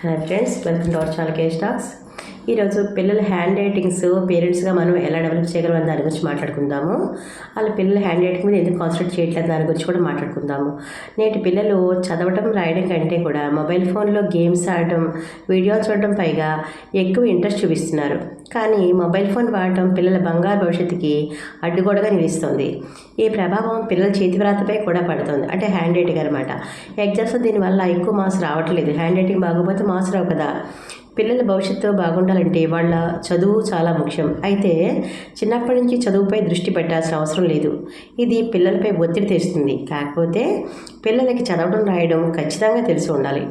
Hi friends, welcome to our channel Cash Talks. ఈరోజు పిల్లల hand writings పేరెంట్స్గా మనం ఎలా డెవలప్ చేయగలం దాని గురించి మాట్లాడుకుందాము వాళ్ళ పిల్లల హ్యాండ్ రైటింగ్ మీద ఎందుకు కాన్సన్ట్రేట్ చేయట్లేదు దాని గురించి కూడా మాట్లాడుకుందాము నేటి పిల్లలు చదవడం రాయడం కంటే కూడా మొబైల్ ఫోన్లో గేమ్స్ ఆడటం వీడియోలు చూడటం పైగా ఎక్కువ ఇంట్రెస్ట్ చూపిస్తున్నారు కానీ మొబైల్ ఫోన్ వాడటం పిల్లల బంగారు భవిష్యత్తుకి అడ్డుగోడగా నిలుస్తుంది ఈ ప్రభావం పిల్లల చేతి వ్రాతపై కూడా పడుతుంది అంటే హ్యాండ్ రైటింగ్ అనమాట ఎగ్జామ్స్ దీనివల్ల ఎక్కువ మార్క్స్ రావట్లేదు హ్యాండ్ రైటింగ్ బాగోపోతే మార్క్స్ రావు కదా పిల్లల భవిష్యత్తు బాగుండాలంటే వాళ్ళ చదువు చాలా ముఖ్యం అయితే చిన్నప్పటి నుంచి చదువుపై దృష్టి పెట్టాల్సిన అవసరం లేదు ఇది పిల్లలపై ఒత్తిడి తెస్తుంది కాకపోతే పిల్లలకి చదవడం రాయడం ఖచ్చితంగా తెలిసి ఉండాలి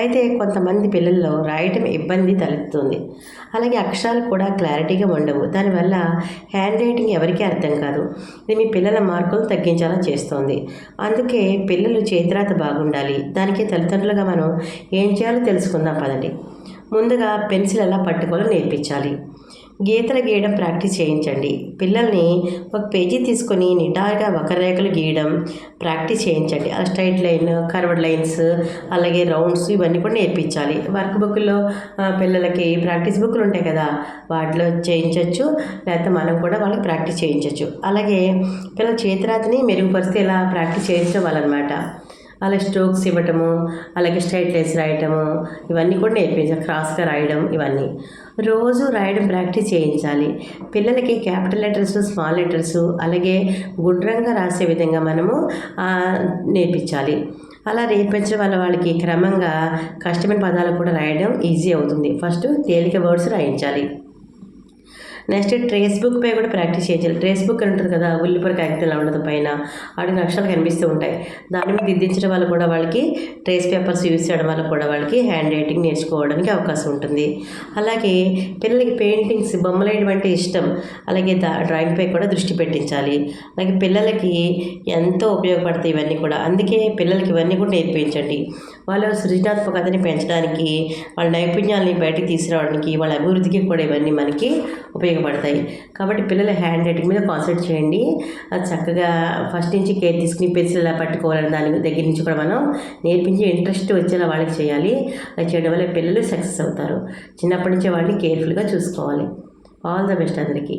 అయితే కొంతమంది పిల్లల్లో రాయటం ఇబ్బంది తలెత్తుంది అలాగే అక్షరాలు కూడా క్లారిటీగా ఉండవు దానివల్ల హ్యాండ్ రైటింగ్ ఎవరికీ అర్థం కాదు ఇది మీ పిల్లల మార్కులు తగ్గించాలని చేస్తోంది అందుకే పిల్లలు చేతిరాత బాగుండాలి దానికి తల్లిదండ్రులుగా మనం ఏం చేయాలో తెలుసుకుందాం పదండి ముందుగా పెన్సిల్ ఎలా పట్టుకోవాలో నేర్పించాలి గీతలు గీయడం ప్రాక్టీస్ చేయించండి పిల్లల్ని ఒక పేజీ తీసుకొని నిటారుగా ఒక రేఖలు గీయడం ప్రాక్టీస్ చేయించండి ఆ స్ట్రైట్ లైన్ కర్వడ్ లైన్స్ అలాగే రౌండ్స్ ఇవన్నీ కూడా నేర్పించాలి వర్క్ బుక్లో పిల్లలకి ప్రాక్టీస్ బుక్లు ఉంటాయి కదా వాటిలో చేయించవచ్చు లేకపోతే మనం కూడా వాళ్ళకి ప్రాక్టీస్ చేయించవచ్చు అలాగే పిల్లల చేతిరాతిని మెరుగుపరిస్తే ఇలా ప్రాక్టీస్ చేయించడం వాళ్ళనమాట అలాగే స్ట్రోక్స్ ఇవ్వటము అలాగే స్ట్రైట్ లైన్స్ రాయటము ఇవన్నీ కూడా నేర్పించాలి క్రాస్గా రాయడం ఇవన్నీ రోజు రాయడం ప్రాక్టీస్ చేయించాలి పిల్లలకి క్యాపిటల్ లెటర్స్ స్మాల్ లెటర్స్ అలాగే గుడ్రంగా రాసే విధంగా మనము నేర్పించాలి అలా నేర్పించడం వల్ల వాళ్ళకి క్రమంగా కష్టమైన పదాలు కూడా రాయడం ఈజీ అవుతుంది ఫస్ట్ తేలిక వర్డ్స్ రాయించాలి నెక్స్ట్ ట్రేస్ బుక్ పై కూడా ప్రాక్టీస్ చేయాలి ట్రేస్ బుక్ అని ఉంటుంది కదా ఉల్లిపొరక ఎలా ఉండదు పైన వాటికి అక్షరాలు కనిపిస్తూ ఉంటాయి దాని మీద దిద్దించడం వల్ల కూడా వాళ్ళకి ట్రేస్ పేపర్స్ యూజ్ చేయడం వల్ల కూడా వాళ్ళకి హ్యాండ్ రైటింగ్ నేర్చుకోవడానికి అవకాశం ఉంటుంది అలాగే పిల్లలకి పెయింటింగ్స్ బొమ్మలు అంటే ఇష్టం అలాగే డ్రాయింగ్ పై కూడా దృష్టి పెట్టించాలి అలాగే పిల్లలకి ఎంతో ఉపయోగపడతాయి ఇవన్నీ కూడా అందుకే పిల్లలకి ఇవన్నీ కూడా నేర్పించండి వాళ్ళ సృజనాత్మకతని పెంచడానికి వాళ్ళ నైపుణ్యాలని బయటకు తీసుకురావడానికి వాళ్ళ అభివృద్ధికి కూడా ఇవన్నీ మనకి ఉపయోగ ఉపయోగపడతాయి కాబట్టి పిల్లల హ్యాండ్ రైటింగ్ మీద కాన్సన్ట్రేట్ చేయండి చక్కగా ఫస్ట్ నుంచి కేర్ తీసుకుని పెన్సిల్ పట్టుకోవాలని దాని దగ్గర నుంచి కూడా మనం నేర్పించి ఇంట్రెస్ట్ వచ్చేలా వాళ్ళకి చేయాలి అలా చేయడం వల్ల పిల్లలు సక్సెస్ అవుతారు చిన్నప్పటి నుంచే వాళ్ళని కేర్ఫుల్గా చూసుకోవాలి ఆల్ ద బెస్ట్ అందరికీ